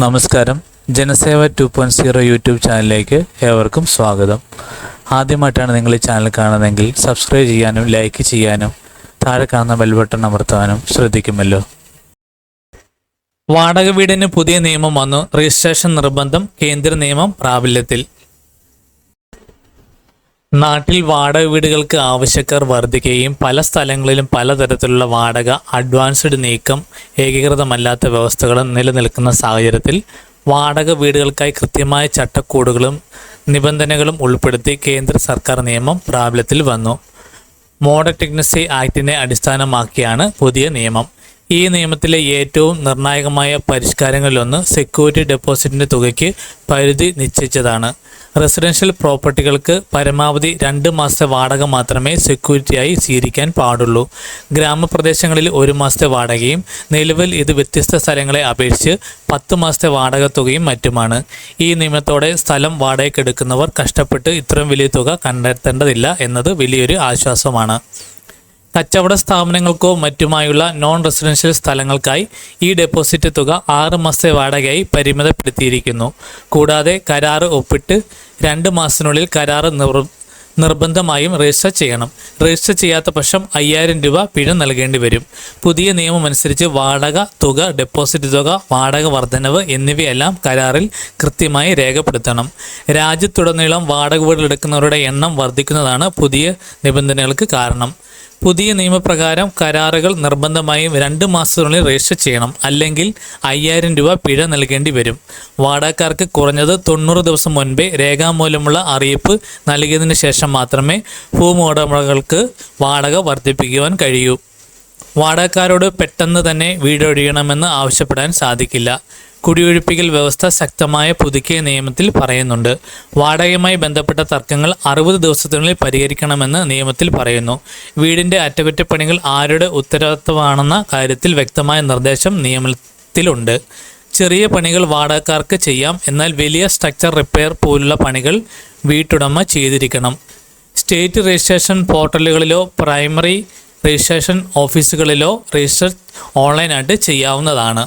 നമസ്കാരം. Janaseva two point zero YouTube ചാനലിലേക്ക് ഏവർക്കും സ്വാഗതം. ആദ്യമായിട്ടാണ് നിങ്ങൾ ഈ ചാനൽ കാണുന്നതെങ്കിൽ സബ്സ്ക്രൈബ് ചെയ്യാനും ലൈക്ക് ചെയ്യാനും താഴെ കാണുന്ന ബെൽ ബട്ടൺ അമർത്താനും ശ്രദ്ധിക്കുമല്ലോ. വാടക വീടിന് പുതിയ നിയമം വന്നു. രജിസ്ട്രേഷൻ നിർബന്ധം കേന്ദ്ര നിയമം പ്രാബല്യത്തിൽ. നാട്ടിൽ വാടക വീടുകൾക്ക് ആവശ്യക്കാർ വർദ്ധിക്കുകയും പല സ്ഥലങ്ങളിലും പലതരത്തിലുള്ള വാടക അഡ്വാൻസ്ഡ് നീക്കം ഏകീകൃതമല്ലാത്ത വ്യവസ്ഥകളും നിലനിൽക്കുന്ന സാഹചര്യത്തിൽ വാടക വീടുകൾക്കായി കൃത്യമായ ചട്ടക്കൂടുകളും നിബന്ധനകളും ഉൾപ്പെടുത്തി കേന്ദ്ര സർക്കാർ നിയമം പ്രാബല്യത്തിൽ വന്നു. മോഡൽ ടെക്നസി ആക്ടിനെ അടിസ്ഥാനമാക്കിയാണ് പുതിയ നിയമം. ഈ നിയമത്തിലെ ഏറ്റവും നിർണായകമായ പരിഷ്കാരങ്ങളിലൊന്ന് സെക്യൂരിറ്റി ഡെപ്പോസിറ്റിന്റെ തുകയ്ക്ക് പരിധി നിശ്ചയിച്ചതാണ്. റെസിഡൻഷ്യൽ പ്രോപ്പർട്ടികൾക്ക് പരമാവധി രണ്ട് മാസത്തെ വാടക മാത്രമേ സെക്യൂരിറ്റിയായി സ്വീകരിക്കാൻ പാടുള്ളൂ. ഗ്രാമപ്രദേശങ്ങളിൽ ഒരു മാസത്തെ വാടകയും നിലവിൽ ഇത് വ്യത്യസ്ത സ്ഥലങ്ങളെ അപേക്ഷിച്ച് പത്ത് മാസത്തെ വാടക തുകയും മറ്റുമാണ്. ഈ നിയമത്തോടെ സ്ഥലം വാടകയ്ക്കെടുക്കുന്നവർ കഷ്ടപ്പെട്ട് ഇത്രയും വലിയ തുക കണ്ടെത്തേണ്ടതില്ല എന്നത് വലിയൊരു ആശ്വാസമാണ്. കച്ചവട സ്ഥാപനങ്ങൾക്കോ മറ്റുമായുള്ള നോൺ റെസിഡൻഷ്യൽ സ്ഥലങ്ങൾക്കായി ഈ ഡെപ്പോസിറ്റ് തുക ആറ് മാസത്തെ വാടകയായി പരിമിതപ്പെടുത്തിയിരിക്കുന്നു. കൂടാതെ കരാറ് ഒപ്പിട്ട് രണ്ട് മാസത്തിനുള്ളിൽ കരാറ് നിർ നിർബന്ധമായും രജിസ്റ്റർ ചെയ്യണം. രജിസ്റ്റർ ചെയ്യാത്ത പക്ഷം അയ്യായിരം രൂപ പിഴ നൽകേണ്ടി വരും. പുതിയ നിയമം അനുസരിച്ച് വാടക തുക ഡെപ്പോസിറ്റ് തുക വാടക വർധനവ് എന്നിവയെല്ലാം കരാറിൽ കൃത്യമായി രേഖപ്പെടുത്തണം. രാജ്യത്തുടനീളം വാടക വീടുകളെടുക്കുന്നവരുടെ എണ്ണം വർദ്ധിക്കുന്നതാണ് പുതിയ നിബന്ധനകൾക്ക് കാരണം. പുതിയ നിയമപ്രകാരം കരാറുകൾ നിർബന്ധമായും രണ്ട് മാസത്തിനുള്ളിൽ രജിസ്റ്റർ ചെയ്യണം. അല്ലെങ്കിൽ അയ്യായിരം രൂപ പിഴ നൽകേണ്ടി വരും. വാടകക്കാർക്ക് കുറഞ്ഞത് തൊണ്ണൂറ് ദിവസം മുൻപേ രേഖാമൂലമുള്ള അറിയിപ്പ് നൽകിയതിനു ശേഷം മാത്രമേ ഭൂമി ഉടമകൾക്ക് വാടക വർദ്ധിപ്പിക്കുവാൻ കഴിയൂ. വാടകക്കാരോട് പെട്ടെന്ന് തന്നെ വീടൊഴിയണമെന്ന് ആവശ്യപ്പെടാൻ സാധിക്കില്ല. കുടിയൊഴിപ്പിക്കൽ വ്യവസ്ഥ ശക്തമായ പുതുക്കിയ നിയമത്തിൽ പറയുന്നുണ്ട്. വാടകയുമായി ബന്ധപ്പെട്ട തർക്കങ്ങൾ അറുപത് ദിവസത്തിനുള്ളിൽ പരിഹരിക്കണമെന്ന് നിയമത്തിൽ പറയുന്നു. വീടിന്റെ അറ്റകുറ്റപ്പണികൾ ആരുടെ ഉത്തരവാദിത്തമാണെന്ന കാര്യത്തിൽ വ്യക്തമായ നിർദ്ദേശം നിയമത്തിലുണ്ട്. ചെറിയ പണികൾ വാടകക്കാർക്ക് ചെയ്യാം. എന്നാൽ വലിയ സ്ട്രക്ചർ റിപ്പയർ പോലുള്ള പണികൾ വീട്ടുടമ ചെയ്തിരിക്കണം. സ്റ്റേറ്റ് രജിസ്ട്രേഷൻ പോർട്ടലുകളിലോ പ്രൈമറി രജിസ്ട്രേഷൻ ഓഫീസുകളിലോ രജിസ്റ്റർ ഓൺലൈനായിട്ട് ചെയ്യാവുന്നതാണ്.